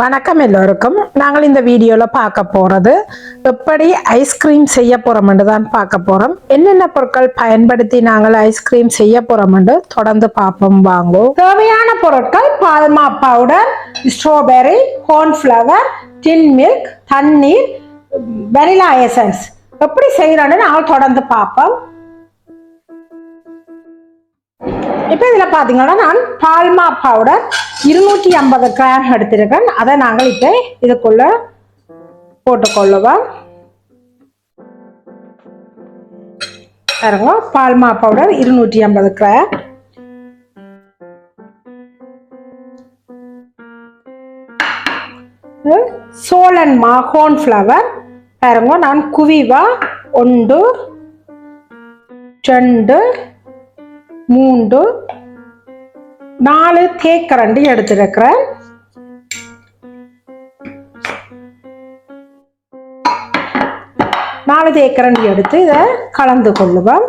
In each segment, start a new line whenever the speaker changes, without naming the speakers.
வணக்கம் எல்லோருக்கும். நாங்கள் இந்த வீடியோவில் பார்க்க போகிறது எப்படி ஐஸ்கிரீம் செய்ய போகிறோம்னு தான் பார்க்க போகிறோம் என்னென்ன பொருட்கள் பயன்படுத்தி நாங்கள் ஐஸ்கிரீம் செய்ய போகிறோம்னு தொடர்ந்து பார்ப்போம் வாங்குவோம் தேவையான பொருட்கள் பால்மா powder strawberry cornflour tin milk தண்ணீர் வெனிலா எசன்ஸ் எப்படி செய்கிறோன்னு நாங்கள் தொடர்ந்து பார்ப்போம். இப்போ இதில் பார்த்தீங்கன்னா நான் பால்மா பவுடர் இருநூற்றி ஐம்பது கிராம் எடுத்திருக்கேன். அதை நாங்கள் இப்போ இதுக்குள்ள போட்டுக்கொள்ளுவோம். பாருங்க பால்மா பவுடர் இருநூற்றி ஐம்பது கிராம் சோழன் மாகோன் ஃப்ளவர் பாருங்க நான் குவிவா ஒன்று ரெண்டு மூன்று நாலு தேக்கரண்டி எடுத்திருக்கிறேன். நாலு தேக்கரண்டி எடுத்து இதை கலந்து கொள்ளுவோம்.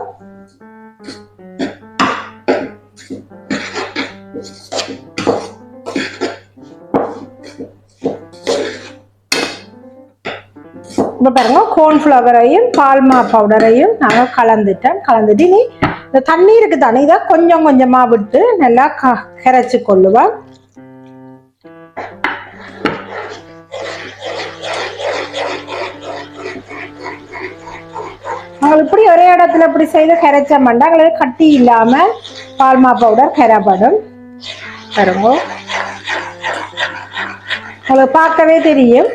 இப்போ பாருங்க கோன்ஃப்ளவரையும் பால்மா பவுடரையும் நாங்கள் கலந்துட்டேன் கலந்துட்டு இனி இந்த தண்ணீருக்கு தானே இதை கொஞ்சம் கொஞ்சமாக விட்டு நல்லா க கொள்ளுவேன் கொள்ளுவோம். நாங்கள் இப்படி ஒரே இடத்துல இப்படி செய்து கரைச்ச மண்டாங்களுக்கு கட்டி இல்லாமல் பால்மா பவுடர் கரைப்படும். பாருங்க. உங்களுக்கு பார்க்கவே தெரியும்.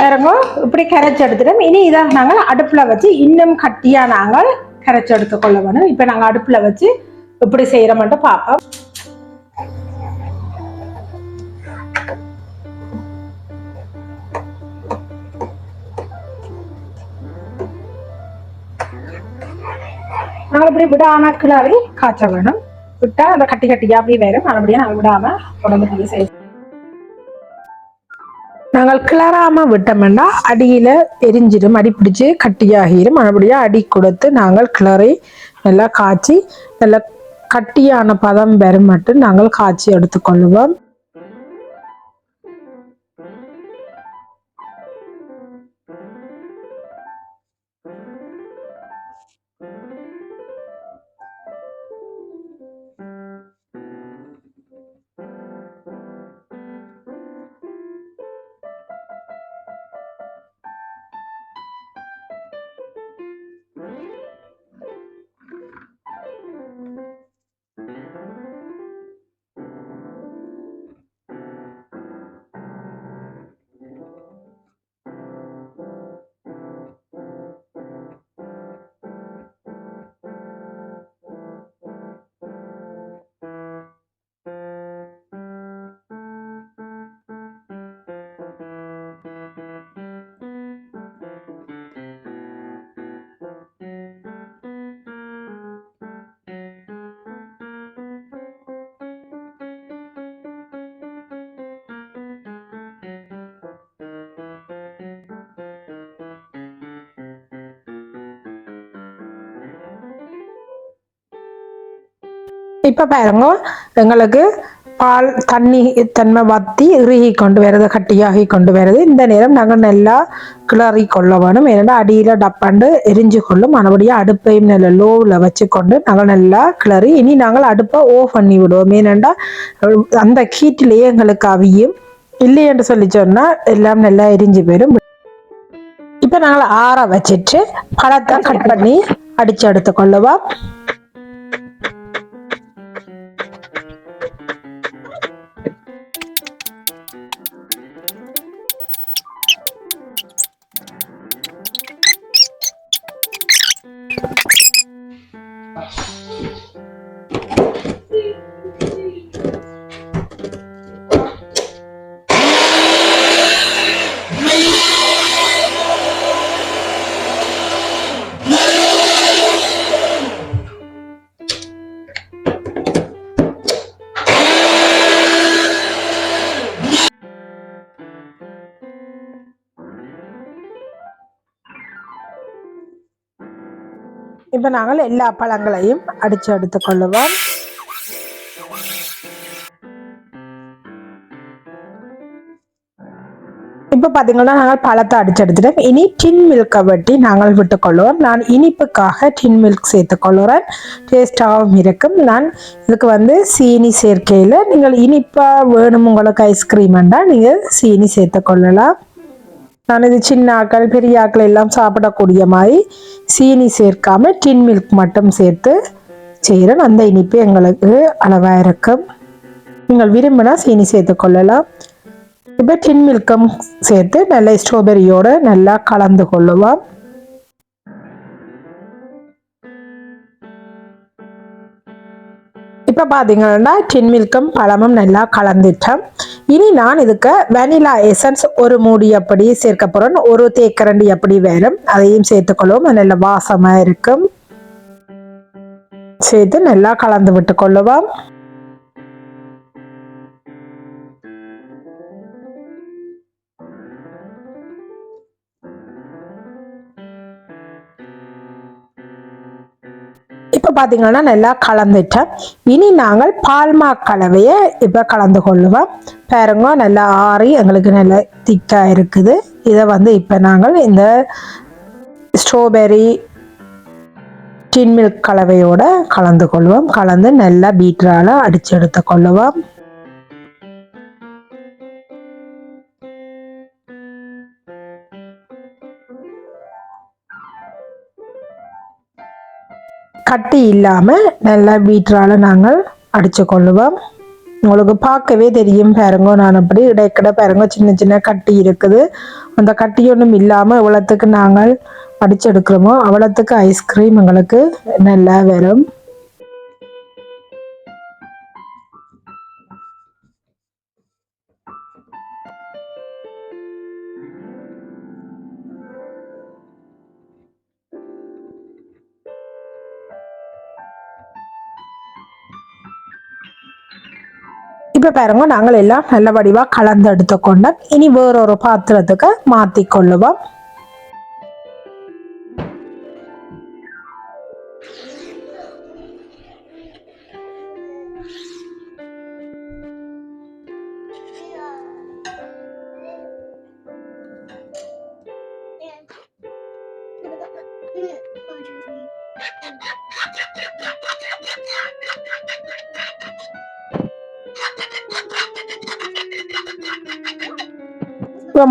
பாருங்க இப்படி கரைச்சி எடுத்துட்டோம் இனி இதை நாங்கள் அடுப்பில் வச்சு இன்னும் கட்டியாக நாங்கள் கரைச்சி எடுத்துக்கொள்ள வேணும். இப்போ நாங்கள் அடுப்பில் வச்சு இப்படி செய்கிறோம்ட்டு பார்ப்போம். நாங்கள் இப்படி விடாம கிளறி காய்ச்ச வேணும். விட்டா அந்த கட்டி கட்டியா அப்படி வரும் மறுபடியும் நாங்கள் விடாம உடம்பு செய்ய நாங்கள் கிளறாம விட்டோம்னா அடியில எரிஞ்சிடும் அடி பிடிச்சு கட்டியாகிடும் மறுபடியும் அடி கொடுத்து நாங்கள் கிளறி நல்லா காய்ச்சி நல்லா கட்டியான பதம் பெற மட்டும் நாங்கள் காய்ச்சி எடுத்துக்கொள்ளுவோம் இப்போ பாருங்க எங்களுக்கு பால் தண்ணி தன்மை வத்தி இறுகி கொண்டு வருது கட்டியாகி கொண்டு வருது இந்த நேரம் நாங்கள் நல்லா கிளறி கொள்ள வேணும் ஏன்னா அடியில் டப்பாண்டு எரிஞ்சு கொள்ளும் மறுபடியும் அடுப்பையும் நல்ல லோவில் வச்சுக்கொண்டு நாங்கள் நல்லா கிளறி இனி நாங்கள் அடுப்பை ஓஃப் பண்ணி விடுவோம் ஏனெண்டா அந்த கீட்டிலேயே எங்களுக்கு அவியும் இல்லை என்று சொல்லி சொன்னால் எல்லாம் நல்லா எரிஞ்சு போயிடும் இப்போ நாங்கள் ஆற வச்சிட்டு பழத்தை கட் பண்ணி அடிச்சு எடுத்து கொள்ளுவோம் இப்போ நாங்கள் எல்லா பழங்களையும் அடித்து எடுத்துக் கொள்ளுவோம். இப்போ பார்த்தீங்கன்னா நாங்கள் பழத்தை அடிச்செடுத்துட்டோம் இனி டின் மில்கை வெட்டி நாங்கள் விட்டுக்கொள்வோம் நான் இனிப்புக்காக டின் மில்க் சேர்த்துக்கொள்கிறேன் டேஸ்டாகவும் இருக்கும். நான் இதுக்கு வந்து சீனி சேர்க்கையில் நீங்கள் இனிப்பாக வேணும் உங்களுக்கு ஐஸ்கிரீம் என்றால் நீங்கள் சீனி சேர்த்துக்கொள்ளலாம் நான் இது சின்ன ஆக்கள் பெரிய ஆக்கள் எல்லாம் சாப்பிடக்கூடிய மாதிரி சீனி சேர்க்காம டின் மில்க் மட்டும் சேர்த்து செய்கிறேன் அந்த இனிப்பு எங்களுக்கு அளவாக இருக்கும் நீங்கள் விரும்பினா சீனி சேர்த்து கொள்ளலாம். இப்போ டின் மில்கம் சேர்த்து நல்ல ஸ்ட்ராபெரியோடு நல்லா கலந்து கொள்ளுவோம். இப்போ பார்த்தீங்கன்னா டின் மில்க்கும் பழமும் நல்லா கலந்துட்டேன் இனி நான் இதுக்கு வெனிலா எசன்ஸ் ஒரு மூடி அப்படி சேர்க்க போகிறேன் ஒரு தேக்கரண்டி அப்படி வேறும் அதையும் சேர்த்துக்கொள்வோம். அது நல்ல வாசமாக இருக்கும். சேர்த்து நல்லா கலந்து விட்டு கொள்ளுவோம் இப்போ பார்த்தீங்கன்னா நல்லா கலந்துட்டேன். இனி நாங்கள் பால்மா கலவையை இப்போ கலந்து கொள்ளுவோம். பாருங்க நல்லா ஆறி எங்களுக்கு நல்லா திக்காக இருக்குது. இதை வந்து இப்போ நாங்கள் இந்த ஸ்ட்ராபெரி டின் மில்க் கலவையோட கலந்து கொள்வோம். கலந்து நல்லா பீட்டரால் அடித்து எடுத்து கொள்ளுவோம். கட்டி இல்லாமல் நல்லா பீட்டரால் நாங்கள் அடித்து கொள்ளுவோம். உங்களுக்கு பார்க்கவே தெரியும் பாருங்க நான் அப்படி இடைக்கிட பாருங்க சின்ன சின்ன கட்டி இருக்குது. அந்த கட்டி ஒன்றும் இல்லாமல் எவ்வளோத்துக்கு நாங்கள் அடிச்செடுக்கிறோமோ அவ்வளோத்துக்கு ஐஸ்கிரீம் எங்களுக்கு நல்லா வரும். இப்போ பாருங்க நாங்கள் எல்லாம் நல்ல வடிவாக கலந்து எடுத்துக்கொண்டோம் இனி வேறொரு பாத்திரத்துக்கு மாற்றி கொள்ளுவோம். இப்போ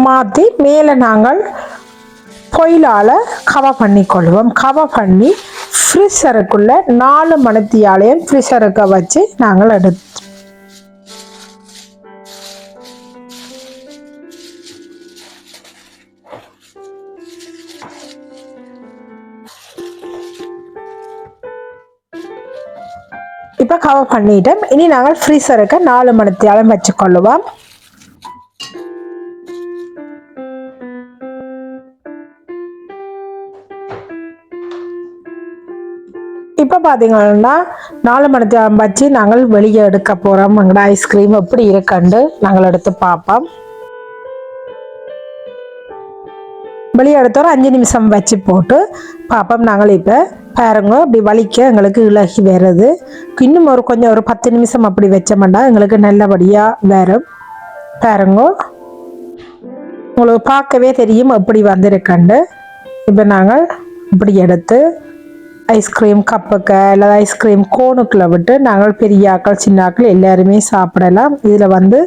மாற்றி மேலே நாங்கள் பொயிலால் கவர் பண்ணி கொள்வோம் கவர் பண்ணி ஃப்ரிஷருக்குள்ளே நாலு மணித்தியாலையும் ஃப்ரிஷருக்கு வச்சு நாங்கள் எடுத்து இப்போ கவர் பண்ணிட்டோம் இனி நாங்கள் ஃப்ரீசருக்கு நாலு மணித்தியாலம் வச்சுக்கொள்ளுவோம். இப்போ பார்த்தீங்கன்னா நாலு மணித்தியாலம் வச்சு நாங்கள் வெளியே எடுக்க போகிறோம் எங்களோட ஐஸ்கிரீம் எப்படி இருக்குன்னு நாங்கள் எடுத்து பார்ப்போம். வெளியே எடுத்தோம் அஞ்சு நிமிஷம் வச்சு போட்டு பார்ப்போம் நாங்கள் இப்போ. பாருங்க அப்படி வலிக்க எங்களுக்கு இலகி வருது இன்னும் ஒரு கொஞ்சம் ஒரு பத்து நிமிஷம் அப்படி வச்சோம்னா எங்களுக்கு நல்லபடியாக வரும். பாருங்க. உங்களுக்கு பார்க்கவே தெரியும் எப்படி வந்திருக்கண்டு இப்போ நாங்கள் இப்படி எடுத்து ஐஸ்கிரீம் கப்புக்கு அல்லது ஐஸ்கிரீம் கோனுக்குள்ளே விட்டு நாங்கள் பெரிய ஆக்கள் சின்ன ஆக்கள் எல்லாருமே சாப்பிடலாம். இதில் வந்து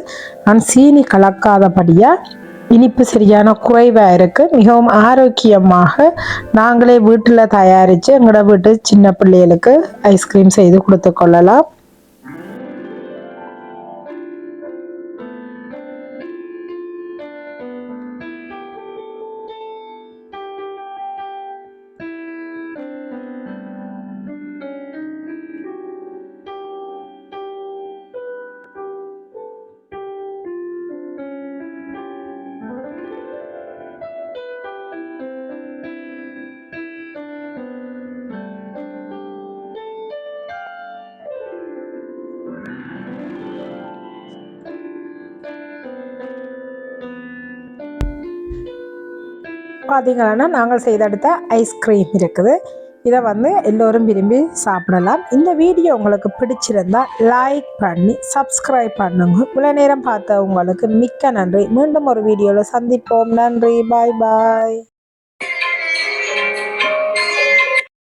நான் சீனி கலக்காதபடியாக இனிப்பு சரியான குறைவாக இருக்குது மிகவும் ஆரோக்கியமாக நாங்களே வீட்டில் தயாரித்து எங்களோட வீட்டு சின்ன பிள்ளைகளுக்கு ஐஸ்கிரீம் செய்து கொடுத்து கொள்ளலாம். பார்த்தீங்கன்னா நாங்கள் செய்தெடுத்த ஐஸ்கிரீம் இருக்குது. இதை வந்து எல்லோரும் விரும்பி சாப்பிடலாம். இந்த வீடியோ உங்களுக்கு பிடிச்சிருந்தா லைக் பண்ணி சப்ஸ்கிரைப் பண்ணுங்க. இவ்வளோ நேரம் பார்த்த உங்களுக்கு மிக்க நன்றி. மீண்டும் ஒரு வீடியோவில் சந்திப்போம். நன்றி. பாய் பாய்